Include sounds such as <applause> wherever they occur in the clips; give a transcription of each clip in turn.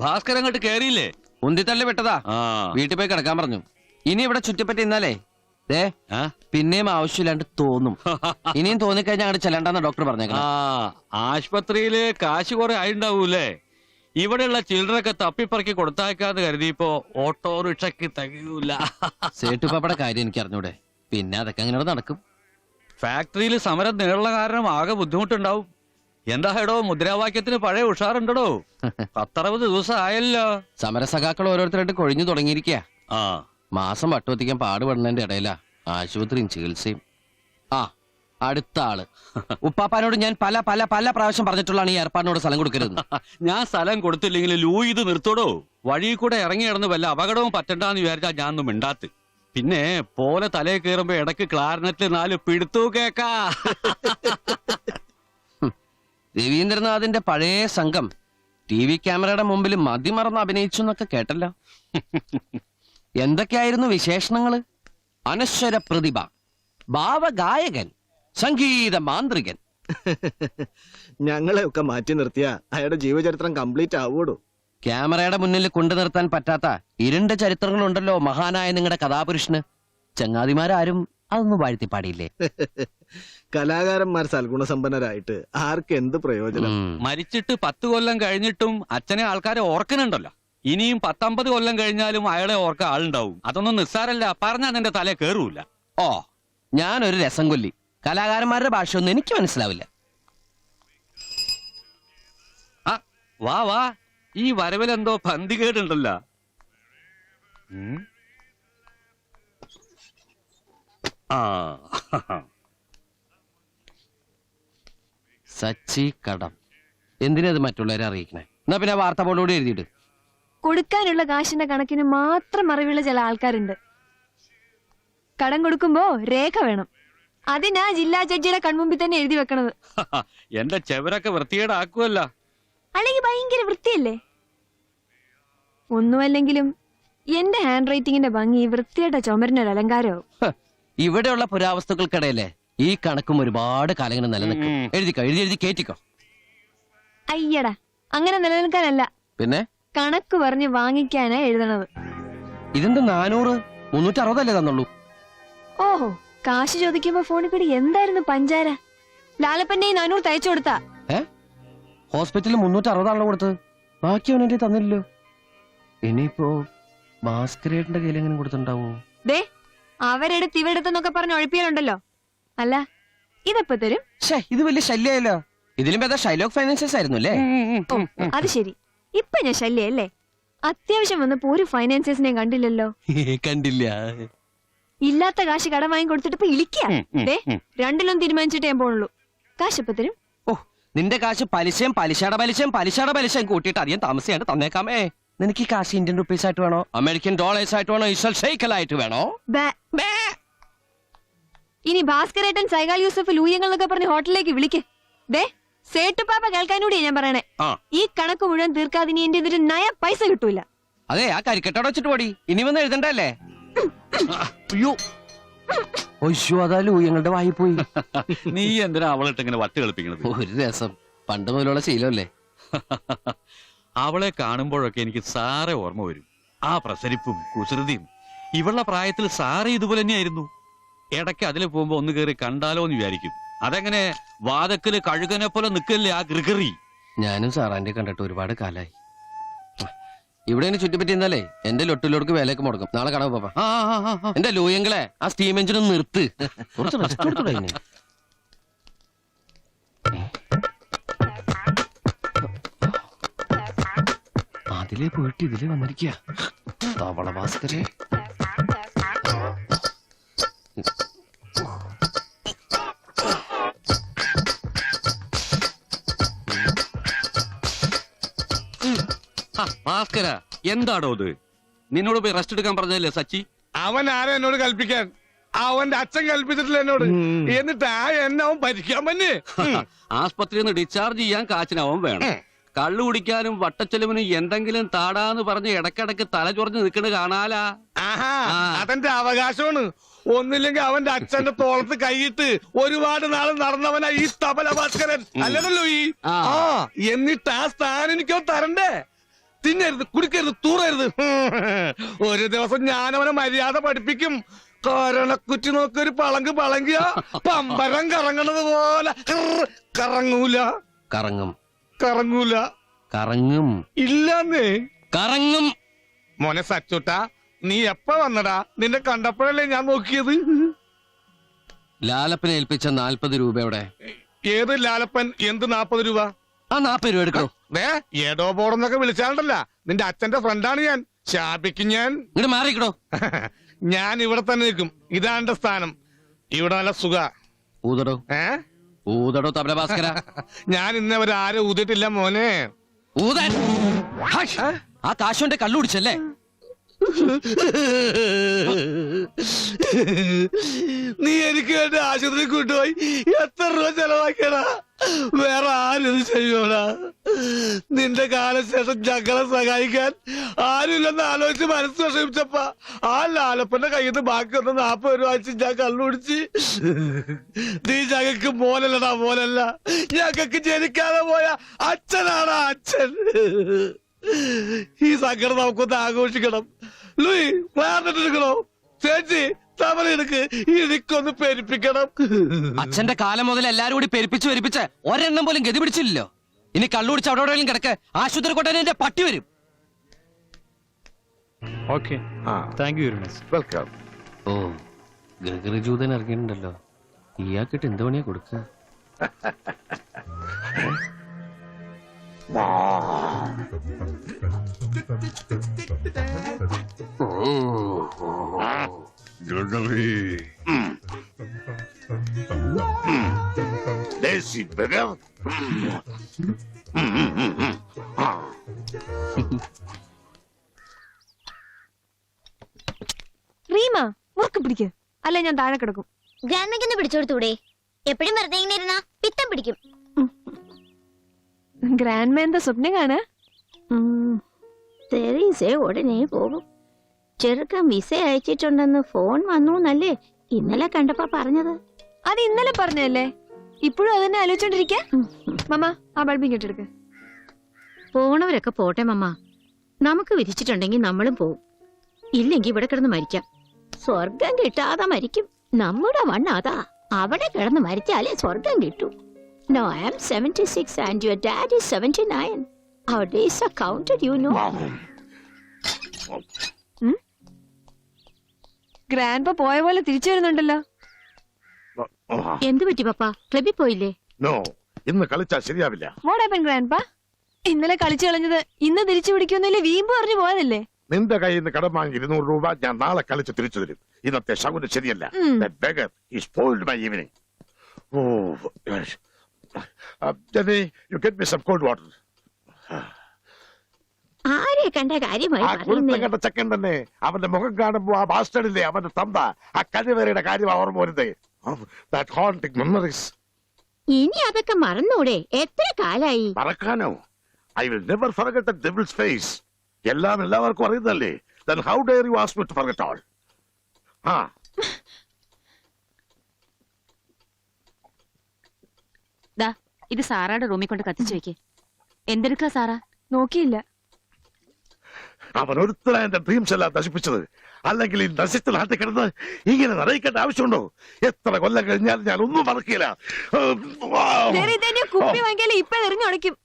ഭാസ്കരൻ അങ്ങോട്ട് കേറിയില്ലേ? ഉന്തിത്തള്ളി വിട്ടതാ വീട്ടിൽ പോയി കിടക്കാൻ പറഞ്ഞു. ഇനി ഇവിടെ ചുറ്റിപ്പറ്റി ഇന്നാലേ ദേ പിന്നെയും ആവശ്യമില്ലാണ്ട് തോന്നും. <laughs> ഇനിയും തോന്നിക്കഴിഞ്ഞാൽ അങ്ങോട്ട് ചെല്ലണ്ടെന്ന് ഡോക്ടർ ആ ആശുപത്രിയിൽ കാശ് കുറെ ആയിണ്ടാവൂലേ ഇവിടെയുള്ള ചിൽഡറൊക്കെ തപ്പിപ്പറക്കി കൊടുത്താക്കാന്ന് കരുതിയപ്പോ ഓട്ടോറിക്ഷക്ക് തികയൂല. <laughs> സേട്ടുപ്പാപ്പയുടെ കാര്യം എനിക്ക് അറിഞ്ഞൂടെ. പിന്നെ അതൊക്കെ അങ്ങനെ നടക്കും? ഫാക്ടറിയിൽ സമരം നേരിടുന്ന കാരണം ആകെ ബുദ്ധിമുട്ടുണ്ടാവും. എന്താ ഹെടോ മുദ്രാവാക്യത്തിന് പഴയ ഉഷാറുണ്ടോ <laughs> പത്തറുപത് ദിവസം ആയല്ലോ. സമരസഖാക്കൾ ഓരോരുത്തരായിട്ട് കൊഴിഞ്ഞു തുടങ്ങിയിരിക്കുക ആ. മാസം വട്ടുവത്തിക്കാൻ പാടുപെടുന്നതിന്റെ ഇടയിലാ ആശുപത്രിയും ചികിത്സയും. ആ അടുത്ത ആൾ. <laughs> ഉപ്പാപ്പാനോട് ഞാൻ പല പല പല പ്രാവശ്യം പറഞ്ഞിട്ടുള്ളതാണ് ഈ ഏർപ്പാടിനോട് സ്ഥലം കൊടുക്കരുത് <laughs> ഞാൻ സ്ഥലം കൊടുത്തില്ലെങ്കിൽ ലൂ ഇത് നിർത്തോടോ. വഴി കൂടെ ഇറങ്ങി കിടന്ന് വല്ല അപകടവും പറ്റണ്ടെന്ന് വിചാരിച്ചാൽ ഞാൻ ഒന്നും മിണ്ടാത്ത്. പിന്നെ പോലെ തലയിൽ കയറുമ്പോ ഇടയ്ക്ക് ക്ലാരനറ്റിൽ നാല് പിടുത്തു കേക്കാ. രവീന്ദ്രനാഥിന്റെ പഴയ സംഘം ടി വി ക്യാമറയുടെ മുമ്പിൽ മതിമറന്ന് അഭിനയിച്ചു എന്നൊക്കെ കേട്ടല്ലോ. എന്തൊക്കെയായിരുന്നു വിശേഷണങ്ങൾ? അനശ്വര പ്രതിഭ ഭാവഗായകൻ സംഗീത മാന്ത്രികൻ. ഞങ്ങളെ ഒക്കെ മാറ്റി നിർത്തിയ അയാളുടെ ജീവചരിത്രം കംപ്ലീറ്റ് ആവൂടു ക്യാമറയുടെ മുന്നിൽ കൊണ്ടു നിർത്താൻ പറ്റാത്ത ഇരുണ്ട ചരിത്രങ്ങളുണ്ടല്ലോ മഹാനായ നിങ്ങളുടെ കഥാപുരുഷന്. ചങ്ങാതിമാരാരും അതൊന്നും വാഴ്ത്തി പാടിയില്ലേ <laughs> കലാകാരന്മാർ സൽഗുണസമ്പന്നരായിട്ട് ആർക്ക് എന്ത് പ്രയോജനം? മരിച്ചിട്ട് പത്ത് കൊല്ലം കഴിഞ്ഞിട്ടും അച്ഛനെ ആൾക്കാരെ ഓർക്കുന്നുണ്ടല്ലോ ഇനിയും പത്തമ്പത് കൊല്ലം കഴിഞ്ഞാലും അയാളെ ഓർക്ക ആളുണ്ടാവും. അതൊന്നും നിസ്സാരല്ല. പറഞ്ഞാൽ നിന്റെ തല കേറൂല. ഓ ഞാനൊരു രസം കൊല്ലി. കലാകാരന്മാരുടെ ഭാഷയൊന്നും എനിക്ക് മനസ്സിലാവില്ല. ആ വാ വാ. ഈ വരവിലെന്തോ പന്തി കേടുണ്ടല്ലോ. ആ. <laughs> സച്ചി കടം. എന്തിനാ ഇത് മറ്റുള്ളവരെ അറിയിക്കണേ? എന്നാ പിന്നെ വാർത്ത ബോർഡോട് എഴുതിയിട്ട്. കൊടുക്കാനുള്ള കാശിന്റെ കണക്കിന് മാത്രം അറിവുള്ള ചില ആൾക്കാരുണ്ട്. കടം കൊടുക്കുമ്പോ രേഖ വേണം. അതിനാ ജില്ലാ ജഡ്ജിയുടെ കൺമുമ്പിൽ തന്നെ എഴുതി വെക്കണത്. <laughs> എന്റെ ചെവരൊക്കെ വൃത്തികേടാക്കുമല്ല അല്ലെങ്കിൽ ഭയങ്കര വൃത്തിയല്ലേ? ഒന്നുമല്ലെങ്കിലും എന്റെ ഹാൻഡ് റൈറ്റിംഗിന്റെ ഭംഗി വൃത്തിയുടെ ചുമരിനൊരു അലങ്കാരമാവും ഇവിടെയുള്ള പുരാവസ്തുക്കൾക്കിടയിലെ ഈ കണക്കും ഒരുപാട് കാലങ്ങൾ നിലനിൽക്കും. എഴുതിക്കോ എഴുതി എഴുതി കേറ്റിക്കോ. അയ്യടാ അങ്ങനെ നിലനിൽക്കാനല്ല. പിന്നെ? കണക്ക് പറഞ്ഞ് വാങ്ങിക്കാനാ എഴുതണത്. ഇതെന്ത് നാനൂറ് മുന്നൂറ്റി അറുപതല്ലേ തന്നുള്ളൂ? ഓഹോ കാശ് ചോദിക്കുമ്പോ ഫോണിൽ കൂടി എന്തായിരുന്നു പഞ്ചാര? ലാലപ്പന്റെ ഈ നാനൂറ് തയ്ച്ചു കൊടുത്താ. ഏ? ഹോസ്പിറ്റലിൽ മുന്നൂറ്റി അറുപതാണല്ലോ കൊടുത്തത്. ബാക്കി അവനെ തന്നില്ലല്ലോ. ഇനിയിപ്പോ ഭാസ്കരേട്ടന്റെ കയ്യിൽ എങ്ങനെ കൊടുത്തിട്ടുണ്ടാവോ? ദേ അവരെടുത്ത് ഇവരെടുത്തെന്നൊക്കെ പറഞ്ഞ് ഒഴിപ്പിയാലുണ്ടല്ലോ അല്ല ഇതെപ്പോ തരും? ഷേ ഇത് വലിയ ശല്യമായല്ലോ ഇതിലും ഭേദം ഷൈലോക്ക് ഫൈനാൻഷ്യൽസ് ആയിരുന്നു അല്ലേ? ഓ അത് ശരി. ഇപ്പൊ ഞാൻ ശല്യല്ലേ? അത്യാവശ്യം വന്നപ്പോ ഒരു ഫൈനാൻസിയേഴ്സിനെയും കണ്ടില്ലല്ലോ. <laughs> കണ്ടില്ല. ഇല്ലാത്ത കാശ് കടം വാങ്ങി കൊടുത്തിട്ട് ഇപ്പൊ ഉം, ദേ ഉം. രണ്ടിലും തീരുമാനിച്ചിട്ട് ഞാൻ പോണുള്ളൂ. കാശ് എപ്പോ തരും? ഓ നിന്റെ കാശ് പലിശയും പലിശയുടെ പലിശയും പലിശയുടെ പലിശയും കൂട്ടിയിട്ട് അധികം താമസിയാണ്ട് തന്നേക്കാമേ നിനക്ക് ഈ കാശ് ഇന്ത്യൻ റുപ്പീസ് ആയിട്ട് വേണോ? അമേരിക്കൻ ഡോളേഴ്സ് ആയിട്ട് വേണോ? ഇസൽ ഷെയ്ക്കലായിട്ട് വേണോ? ബേ ബേ. ഇനി ഭാസ്കരേട്ടൻ സൈകാൾ യൂസഫ് ലൂയങ്ങൾ എന്നൊക്കെ പറഞ്ഞ് ഹോട്ടലിലേക്ക് വിളിക്കേ. ദേ സേട്ടുപാപ്പ കേൾക്കാനൂടിയാ ഞാൻ പറയണേ. ആ. ഈ കണക്ക് മുഴുവൻ തീർക്കാതെ ഇനി എന്റെ ഇതൊരു നയ പൈസ കിട്ടൂല. അതെ ആ കരിക്കട്ടോടെ വെച്ചിട്ട് പോടി. ഇനി വന്ന് എഴുതണ്ടല്ലേ? അയ്യോ. ഒയ്യോ അതാ ലൂയങ്ങളുടെ വായി പോയി. നീ എന്തിനാ അവളിട്ട് ഇങ്ങനെ വട്ട് കളിപ്പിക്കണത്? ഒരു രസം. പണ്ട് മുതലുള്ള ശീലമല്ലേ? അവളെ കാണുമ്പോഴൊക്കെ എനിക്ക് സാറെ ഓർമ്മ വരും. ആ പ്രസരിപ്പും കുസൃതിയും. ഇവളുടെ പ്രായത്തിൽ സാറേ ഇതുപോലെ തന്നെയായിരുന്നു. ഇടയ്ക്ക് അതിൽ പോകുമ്പോ ഒന്ന് കയറി കണ്ടാലോ എന്ന് വിചാരിക്കും. അതെങ്ങനെ വാതക്കൽ കഴുകനെ പോലെ നിക്കല്ലേ ആ ഗൃഗറി ഞാനും സാറാന്റെ കണ്ടിട്ട് ഒരുപാട് കാലായി. ഇവിടെ ഇനി ചുറ്റിപ്പറ്റി എന്നാലേ എന്റെ ലൊട്ടിലോട്ട് വേലയൊക്കെ മുടക്കും നാളെ കാണാൻ പാപ്പ. എന്റെ ലൂയങ്ങളെ ആ സ്റ്റീം എഞ്ചിൻ ഒന്ന് നിർത്ത്. കുറച്ച് റെസ്റ്റ് കൊടുത്തൂടെ അതിന്? അതിലേ പോയിട്ട് ഇതിലേ വന്നിരിക്കുക തവള ഭാസ്കരെ. ഭാസ്കര എന്താടോ ഇത്? നിന്നോട് പോയി റെസ്റ്റ് എടുക്കാൻ പറഞ്ഞല്ലേ സച്ചി? അവൻ ആരാ എന്നോട് കൽപ്പിക്കാൻ? അവന്റെ അച്ഛൻ കൽപ്പിച്ചിട്ടില്ല എന്നോട്. എന്നിട്ട് ആ എന്നെ അവൻ ഭരിക്കാൻ പറ്റേ <laughs> ആസ്പത്രിയിൽ നിന്ന് ഡിസ്ചാർജ് ചെയ്യാൻ കാച്ചിനവൻ വേണം. കള്ളു കുടിക്കാനും വട്ടച്ചെലവിനും എന്തെങ്കിലും താടാന്ന് പറഞ്ഞ് ഇടക്കിടക്ക് തല ചൊറഞ്ഞ് നിൽക്കണ് കാണാലാ. അതെന്റെ അവകാശമാണ്. ഒന്നില്ലെങ്കിൽ അവന്റെ അച്ഛന്റെ തോളത്ത് കൈയിട്ട് ഒരുപാട് നാൾ നടന്നവനാ ഈ തബല ഭാസ്കരൻ അല്ലല്ലോ ഈ ആ. എന്നിട്ട് ആ സ്ഥാനം എനിക്കോ തരണ്ടേ? തിന്നരുത് കുടിക്കരുത് തൂറരുത്. <laughs> ഒരു ദിവസം ഞാൻ അവനെ മര്യാദ പഠിപ്പിക്കും. കാരണക്കുറ്റി നോക്കൊരു പളങ്ക് പളങ്കിയ. പമ്പരം കറങ്ങണത് പോലെ കറ- കറങ്ങൂല. കറങ്ങും. കറങ്ങൂല. കറങ്ങും. ഇല്ലെന്നേ. കറങ്ങും. മോനെ സച്ചൂട്ടാ നീ എപ്പ വന്നടാ? നിന്നെ കണ്ടപ്പോഴല്ലേ ഞാൻ നോക്കിയത്? ലാലപ്പനെ ഏൽപ്പിച്ച നാൽപ്പത് രൂപയുടെ ഏത് ലാലപ്പൻ? എന്ത് നാപ്പത് രൂപ? ആ നാപ്പത് രൂപ എടുക്കണോ? വേ ഏടോ ബോർഡെന്നൊക്കെ വിളിച്ചാണ്ടല്ല. നിന്റെ അച്ഛന്റെ ഫ്രണ്ടാണ് ഞാൻ. ശാപിക്കും ഞാൻ. ഇങ്ങോട്ട് മാറിക്കണോ <laughs> ഞാൻ ഇവിടെ തന്നെ നിൽക്കും. ഇതാണ് സ്ഥാനം. ഇവിടെ നല്ല സുഖ. ഊതടോ. ഏ? ഊതടോ തബല ഭാസ്കര. <laughs> ഞാൻ ഇന്ന് അവരാരും ഊതിട്ടില്ല മോനെ. ഊതൻ. ആ കാശുന്റെ കല്ലുടിച്ചല്ലേ നീ എനിക്ക് വേണ്ടി ആശുപത്രി കൊണ്ടുപോയി എത്ര രൂപ ചെലവാക്കിയടാ? വേറെ ആരും ചെയ്യോടാ നിന്റെ കാലശേഷം ഞങ്ങളെ സഹായിക്കാൻ ആരുമില്ലെന്ന് ആലോചിച്ച് മനസ്സ് വിഷമിച്ചപ്പ. ആ ലാലപ്പന്റെ കയ്യിൽ നിന്ന് ബാക്കി വന്ന നാപ്പത് രൂപ വെച്ച് ഞാൻ കള്ളുപിടിച്ച് നീ ഞങ്ങൾക്ക് മോനല്ലടാ മോനല്ല. ഞങ്ങൾക്ക് ജനിക്കാതെ പോയ അച്ഛനാടാ അച്ഛൻ. ഈ സങ്കടം നമുക്കൊന്ന് ആഘോഷിക്കണം. ലൂയി വേർന്നിട്ടെടുക്കണോ ചേച്ചി തവല എടുക്ക്. എനിക്കൊന്ന് പെരുപ്പിക്കണം അച്ഛന്റെ കാലം മുതൽ എല്ലാരും കൂടി പെരുപ്പിച്ച് പെരുപ്പിച്ച് ഒരെണ്ണം പോലും ഗതി പിടിച്ചില്ലല്ലോ. ഇനി കള്ളുപിടിച്ച് അവിടെ എവിടെയെങ്കിലും കിടക്ക് ആശുപത്രി കൊട്ടാൻ എന്റെ പട്ടി വരും. Okay. Thank you welcome oh Gregory ജൂതൻ ഇറങ്ങിയിട്ടുണ്ടല്ലോ. ഇയാൾക്കിട്ട് എന്ത് പണിയാ കൊടുക്കുക <laughs> Lazy beggar. റീമ മുറുക്ക് പിടിക്ക്. അല്ല ഞാൻ താഴെ കിടക്കും. ഗ്രാൻഡ്മയ്ക്കൊന്ന് പിടിച്ചോടുത്തൂടെ? എപ്പോഴും വെറുതെ ഇങ്ങനെ ഇരുന്നാ പിത്തം പിടിക്കും. ഗ്രാൻഡ് എന്താ സ്വപ്നം കാണാ? തെരീസെ ഉടനെ പോകും ചെറുക്കൻ വിസ അയച്ചിട്ടുണ്ടെന്ന് ഫോൺ വന്നു എന്നല്ലേ ഇന്നലെ കണ്ടപ്പോ പറഞ്ഞത്. അത് ഇന്നലെ പറഞ്ഞല്ലേ ഇപ്പോഴും അതന്നെ ആലോചിച്ചോണ്ടിരിക്ക? മമ്മ ആ ബൾബ് ഇങ്ങോട്ട് എടുക്ക്. പോണവരൊക്കെ പോട്ടെ മമ്മ. നമുക്ക് വിധിച്ചിട്ടുണ്ടെങ്കിൽ നമ്മളും പോവും. ഇല്ലെങ്കിൽ ഇവിടെ കിടന്ന് മരിക്കാം. സ്വർഗം കിട്ടാതെ മരിക്കും. നമ്മുടെ മണ്ണ് അതാ. അവിടെ കിടന്ന് മരിച്ചാലേ സ്വർഗം കിട്ടൂ. No I am seventy six and your dad is seventy nine our days are counted you know grand പോയ പോലെ തിരിച്ചു വരുന്നുണ്ടല്ലോ. എന്ത് പറ്റി പപ്പ? ക്ലബിൽ പോയില്ലേ? നോ ഇന്ന് കളിച്ചാ ശരിയാവില്ല. വാട്ട് ഹാപ്പൻ ഗ്രാൻഡ് ഇന്നലെ കളിച്ചു കളഞ്ഞത് ഇന്ന് തിരിച്ചു പിടിക്കുന്നില്ലേ വീമ്പ് പറഞ്ഞു പോയതല്ലേ? നിന്റെ കയ്യിൽ നിന്ന് കടം വാങ്ങി ഇരുന്നൂറ് രൂപ ഞാൻ നാളെ കളിച്ച് തിരിച്ചു തരും. ഇന്നത്തെ ശകുന് ശരിയല്ല. ഉം. That beggar, he spoiled get evening. Oh, gosh. Uh, ആരെ കണ്ട കാര്യമായി ആ പറയുന്നേ കുരുത്തം കണ്ട ചെക്കൻ തന്നെ. അവന്റെ മുഖം കാണുമ്പോ ആ ബാസ്റ്റഡില്ലേ അവന്റെ തന്ത? ആ കഴിവേറിയുടെ കാര്യം ഓർമ്മ വരുന്നത് മെമ്മറീസ് ഇനി അതൊക്കെ മറന്നൂടെ? എത്ര കാലായി? മറക്കാനോ? I will never forget devil's face എല്ലാം എല്ലാവർക്കും അറിയുന്നല്ലേ then how dare you ask me to forget all ആ. ദാ ഇത് സാറാടെ റൂമിൽ കൊണ്ട് കത്തിച്ചു വെക്ക്. എന്തെടുക്കാ സാറാ? നോക്കിയില്ല. അവൻ ഒരുത്തരാ എന്റെ ഡ്രീംസ് എല്ലാം നശിപ്പിച്ചത്. അല്ലെങ്കിൽ ഈ നശിച്ച നാട്ടിൽ കിടന്ന് ഇങ്ങനെ നിറയിക്കേണ്ട ആവശ്യമുണ്ടോ? എത്ര കൊല്ലം കഴിഞ്ഞാൽ ഞാൻ ഒന്നും മറക്കില്ല. കുപ്പി വാങ്ങിയാലേ ഇപ്പൊ എറിഞ്ഞുടയ്ക്കും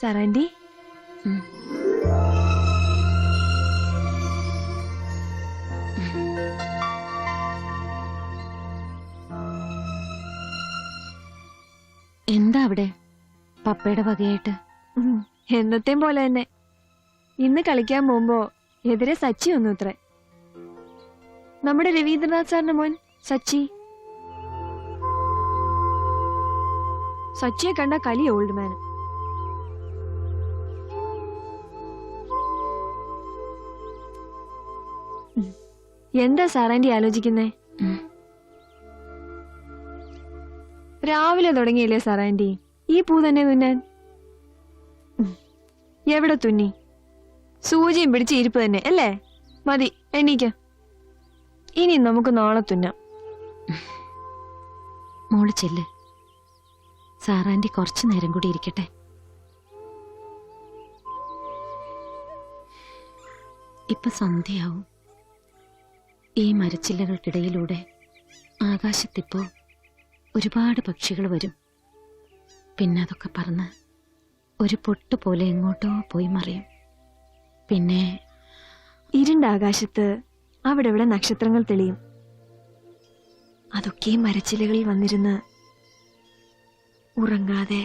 സറാൻഡി എന്താ അവിടെ? പപ്പയുടെ വകയായിട്ട്? എന്നത്തെയും പോലെ തന്നെ. ഇന്ന് കളിക്കാൻ പോകുമ്പോ എതിരെ സച്ചി വന്നു ഇത്രേ നമ്മുടെ രവീന്ദ്രനാഥ് സാറിന്റെ മോൻ സച്ചി. സച്ചിയെ കണ്ട കലി ഓൾഡ് മാൻ എന്താ സാറാന്റെ ആലോചിക്കുന്നേ? രാവിലെ തുടങ്ങിയില്ലേ സാറാന്റെ ഈ പൂ തന്നെ തുന്നാൻ? എവിടെ തുന്നി? സൂചിയും പിടിച്ച് ഇരിപ്പ് തന്നെ അല്ലേ? മതി എണീക്ക ഇനി നമുക്ക് നാളെ തുന്നാം. മോൾ ചെല്ല്. സാറാന്റെ കുറച്ചു നേരം കൂടി ഇരിക്കട്ടെ. ഇപ്പൊ സന്ധ്യയാവും. ഈ മരച്ചില്ലകൾക്കിടയിലൂടെ ആകാശത്തിപ്പോ ഒരുപാട് പക്ഷികൾ വരും. പിന്നെ അതൊക്കെ പറന്ന് ഒരു പൊട്ട് പോലെ എങ്ങോട്ടോ പോയി മറിയും. പിന്നെ ഇരുണ്ട ആകാശത്ത് അവിടെ ഇവിടെ നക്ഷത്രങ്ങൾ തെളിയും. അതൊക്കെ മരച്ചിലകളിൽ വന്നിരുന്ന് ഉറങ്ങാതെ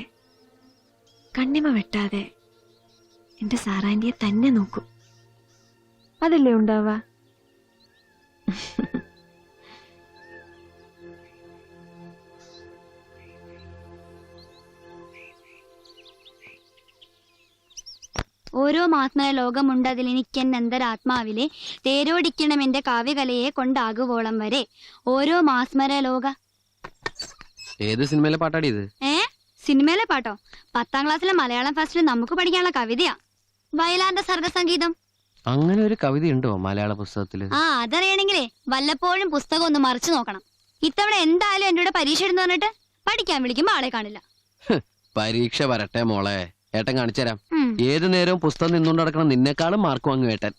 കണ്ണിമ വെട്ടാതെ എന്റെ സാറാന്റിയെ തന്നെ നോക്കും. അതല്ലേ ഉണ്ടാവാ ഓരോ മാത്മയ തേരോടിക്കണം എന്റെ കാവ്യകലയെ കൊണ്ടാകുവോളം വരെ. ഓരോ മാസ്മര ലോക ഏത് സിനിമയിലെ പാട്ടാടി ഇത്? ഏ? സിനിമയിലെ പാട്ടോ? പത്താം ക്ലാസ്സിലെ മലയാളം ഫസ്റ്റിൽ നമുക്ക് പഠിക്കാനുള്ള കവിതയാ. വയലാറിന്റെ സർഗസംഗീതം. അങ്ങനെ ഒരു കവിത ഉണ്ടോ മലയാള പുസ്തകത്തിൽ? ആ അതറിയണെങ്കിലേ വല്ലപ്പോഴും പുസ്തകം ഒന്ന് മറിച്ചു നോക്കണം. ഇത്തവണ എന്തായാലും എന്റെ കൂടെ പരീക്ഷ എഴുതുന്ന പറഞ്ഞിട്ട് പഠിക്കാൻ വിളിക്കുമ്പോ ആളെ കാണില്ല. പരീക്ഷ വരട്ടെ മോളെ. ഏട്ടൻ കാണിച്ചുതരാം. ഏത് നേരവും പുസ്തകം നിന്നുകൊണ്ട് നടക്കണം. നിന്നെക്കാളും മാർക്ക് വാങ്ങും ഏട്ടൻ.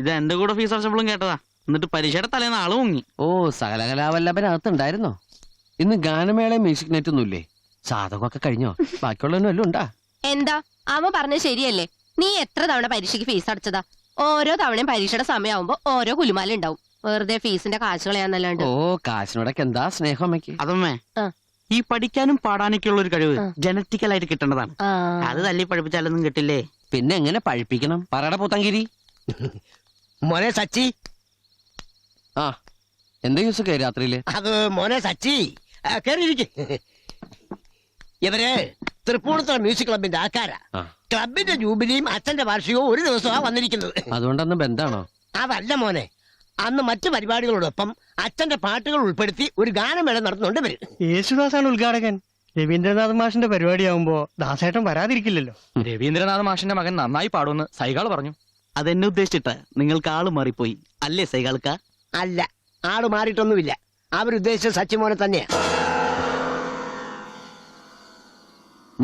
ഇത് എന്റെ കൂടെ ഫീസ് അടച്ചപ്പോഴും കേട്ടതാ. എന്നിട്ട് പരീക്ഷയുടെ തലേന്ന് ആൾ മുങ്ങി. ഓ സകലകലാവല്ലഭനകത്തുണ്ടായിരുന്നോ ഇന്ന് ഗാനമേള മ്യൂസിക് നെറ്റ് ഒന്നുമില്ലേ സാധകമൊക്കെ കഴിഞ്ഞോ? ബാക്കിയുള്ളവനും എല്ലാം ഉണ്ടാ? എന്താ? അവ പറഞ്ഞ ശരിയല്ലേ? നീ എത്ര തവണ പരീക്ഷയ്ക്ക് ഫീസ് അടച്ചതാ? ഓരോ തവണയും പരീക്ഷയുടെ സമയമാകുമ്പോ ഓരോ കുലുമാല ഉണ്ടാവും വെറുതെ ഫീസിന്റെ കാശ് കളയാന്നല്ലാണ്ട് ഓ കാശിനോടൊക്കെ എന്താ സ്നേഹം അമ്മയ്ക്ക്? അതമ്മേ ആ. ഈ പഠിക്കാനും പാടാനൊക്കെ ഉള്ള ഒരു കഴിവ് ആ. ജനറ്റിക്കൽ ആയിട്ട് കിട്ടേണ്ടതാണ്. ആ. അത് തല്ലി പഠിപ്പിച്ചാലൊന്നും കിട്ടില്ലേ? പിന്നെ എങ്ങനെ പഴിപ്പിക്കണം? പറയട പൂത്തങ്കിരി. മോനെ സച്ചി. ആ എന്താ യൂസൊക്കെ രാത്രിയിൽ? അത് മോനെ സച്ചി. കേറിയിരിക്കെ. ഇവർ തൃപ്പൂണിത്തുറ മ്യൂസിക് ക്ലബിന്റെ ആൾക്കാരാ. ആ. ക്ലബിന്റെ ജൂബിലിയും അച്ഛന്റെ വാർഷികവും ഒരു ദിവസമാണ് വന്നിരിക്കുന്നത്. അതുകൊണ്ടൊന്നും ബന്ധാണോ? അതല്ല മോനെ. അന്ന് മറ്റു പരിപാടികളോടൊപ്പം അച്ഛന്റെ പാട്ടുകൾ ഉൾപ്പെടുത്തി ഒരു ഗാനമേള നടത്തുന്നുണ്ട് ഇവർ യേശുദാസാണ് ഉദ്ഘാടകൻ. രവീന്ദ്രനാഥ് മാഷിന്റെ പരിപാടിയാവുമ്പോ ദാസേട്ടൻ വരാതിരിക്കില്ലല്ലോ. രവീന്ദ്രനാഥ് മാഷിന്റെ മകൻ നന്നായി പാടുമെന്ന് സൈകാൾ പറഞ്ഞു. അതെന്നെ ഉദ്ദേശിച്ചിട്ട്. നിങ്ങൾക്ക് ആൾ മാറിപ്പോയി. അല്ലേ സൈകാൾക്ക അല്ല ആൾ മാറിയിട്ടൊന്നുമില്ല. അവരുദ്ദേശിച്ച സച്ചിമോനെ തന്നെയാ.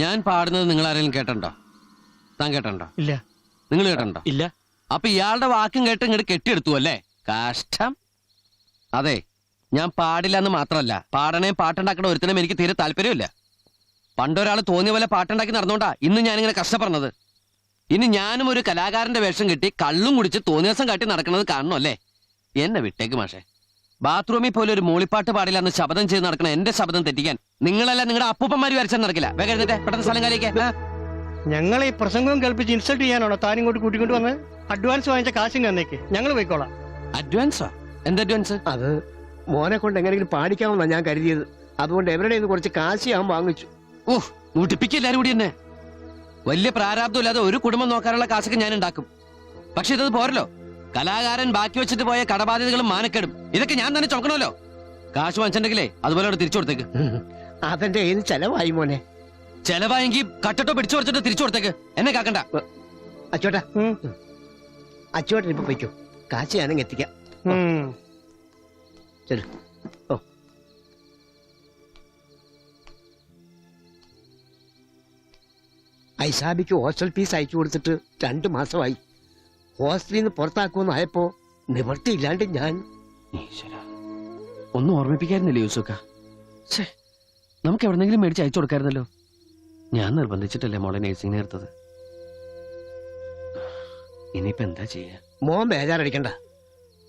ഞാൻ പാടുന്നത് നിങ്ങൾ ആരെങ്കിലും കേട്ടണ്ടോ താൻ കേട്ടണ്ടോ ഇല്ല. നിങ്ങൾ കേട്ടണ്ടോ ഇല്ല. അപ്പൊ ഇയാളുടെ വാക്കും കേട്ട് ഇങ്ങോട്ട് കെട്ടിയെടുത്തു അല്ലേ? കഷ്ടം. അതെ ഞാൻ പാടില്ല എന്ന് മാത്രമല്ല പാടണേ പാട്ടുണ്ടാക്കണ ഒരുത്തനും എനിക്ക് തീരെ താല്പര്യമില്ല. പണ്ടൊരാൾ തോന്നിയ പോലെ പാട്ടുണ്ടാക്കി നടന്നോണ്ടാ ഇന്ന് ഇങ്ങനെ കഷ്ടപ്പെടുന്നത്. ഇനി ഞാനും ഒരു കലാകാരന്റെ വേഷം കെട്ടി കള്ളും കുടിച്ച് തോന്നിയ ദിവസം കാട്ടി നടക്കുന്നത് കാണണോ അല്ലേ? എന്നെ വിട്ടേക്ക് മാഷെ. ബാത്റൂമിൽ പോലും ഒരു മൂളിപ്പാട്ട് പാടില്ല എന്ന് ശബ്ദം ചെയ്ത് നടക്കണ എന്റെ ശബ്ദം തെറ്റിക്കാൻ. നിങ്ങളല്ല നിങ്ങളുടെ അപ്പൂപ്പന്മാര് വരച്ചാൽ നടക്കില്ല. വേഗം എഴുന്നേറ്റ് പെട്ടെന്ന് സ്ഥലം ഞങ്ങൾ ഈ പ്രസംഗം കേൾപ്പിച്ച് ഇൻസൾട്ട് ചെയ്യാനാണോ താൻ ഇങ്ങോട്ട് കൂട്ടിക്കൊണ്ട് വന്ന് അഡ്വാൻസ് വാങ്ങിച്ച കാശും തന്നേക്ക്. ഞങ്ങൾ പോയിക്കോളാം. അഡ്വാൻസോ എന്ത് അഡ്വാൻസ് അത് മോനെ കൊണ്ട് എങ്ങനെയെങ്കിലും പാടിക്കാമെന്നാ ഞാൻ കരുതിയത്. അതുകൊണ്ട് എവരുടെ നിന്ന് കുറച്ച് കാശി ഞാൻ വാങ്ങിച്ചു. ഓഹ് മുട്ടിപ്പിക്കുക എല്ലാരും കൂടി എന്നെ. വലിയ പ്രാരാബ്ദമില്ലാതെ ഒരു കുടുംബം നോക്കാനുള്ള കാശൊക്കെ ഞാൻ ഉണ്ടാക്കും. പക്ഷെ ഇതത് പോരല്ലോ. കലാകാരൻ ബാക്കി വെച്ചിട്ട് പോയ കടബാധ്യതകളും മാനക്കെടും. ഇതൊക്കെ ഞാൻ തന്നെ ചുമക്കണമല്ലോ കാശ് വാങ്ങിച്ചിട്ടുണ്ടെങ്കിലേ അതുപോലെ അവിടെ തിരിച്ചു കൊടുത്തേക്ക്. അതെന്റെ ഏത് ചെലവായി മോനെ. ചെലവായെങ്കിൽ കട്ടട്ടോ പിടിച്ചു കൊടുത്തിട്ട് തിരിച്ചു കൊടുത്തേക്ക്. എന്നെ കാക്കണ്ട. അച്ചോട്ടാ. അച്ചോട്ടൻ ഇപ്പൊ പൊയ്ക്കോ. കാശ് ഞാനങ്ങ് എത്തിക്കാം. ഉം. ചെല്ലു. ഓ. ഐസാബിക്ക് ഹോസ്റ്റൽ ഫീസ് അയച്ചു കൊടുത്തിട്ട് രണ്ടു മാസമായി. ഹോസ്റ്റലിൽ നിന്ന് പുറത്താക്കുമെന്നായപ്പോ നിവർത്തിയില്ലാണ്ട് ഞാൻ. ഒന്നും ഓർമ്മിപ്പിക്കായിരുന്നില്ലേ യൂസുക്ക. നമുക്ക് എവിടെന്നെങ്കിലും മേടിച്ച് അയച്ചു കൊടുക്കായിരുന്നല്ലോ. ഞാൻ നിർബന്ധിച്ചിട്ടല്ലേ മോളെ നേഴ്സിംഗിനെ എടുത്തത് ഇനിയിപ്പോ എന്താ ചെയ്യാ? മോൻ ബേജാറടിക്കണ്ട.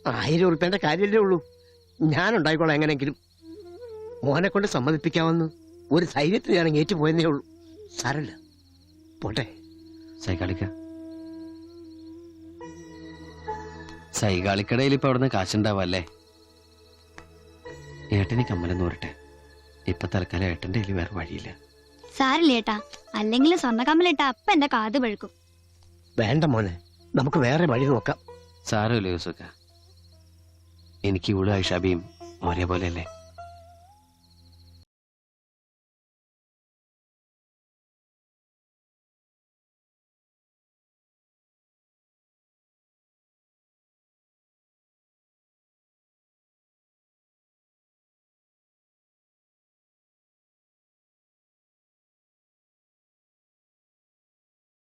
ആയിരം ഉറുപ്പേന്റെ കാര്യമല്ലേ ഉള്ളൂ. ഞാൻ ഉണ്ടായിക്കോളാം എങ്ങനെങ്കിലും മോനെ കൊണ്ട് സമ്മതിപ്പിക്കാമെന്ന് ഒരു ധൈര്യത്തിൽ ഞാൻ ഏറ്റുപോയെന്നേ ഉള്ളൂ. സാരല്ല പോട്ടെ. സൈകാളിക്ക സൈകാളിക്കടയിൽ ഇപ്പൊ അവിടുന്ന് കാശുണ്ടാവല്ലേ ഏട്ടന് കമ്മലം നൂറട്ടെ ഇപ്പൊ തൽക്കാലം ഏട്ടന്റെ കയ്യിൽ വേറെ വഴിയില്ല. സാരില്ല ഏട്ടാ? അല്ലെങ്കിൽ സ്വർണക്കമ്മലിട്ട അപ്പ എന്റെ കാത് പഴുക്കും. വേണ്ട മോനെ. നമുക്ക് വേറെ വഴി നോക്കാം. സാരമില്ല യൂസുക്ക എനിക്ക് ഇവിടെ ഐഷാബിയും ഒരേപോലെ അല്ലേ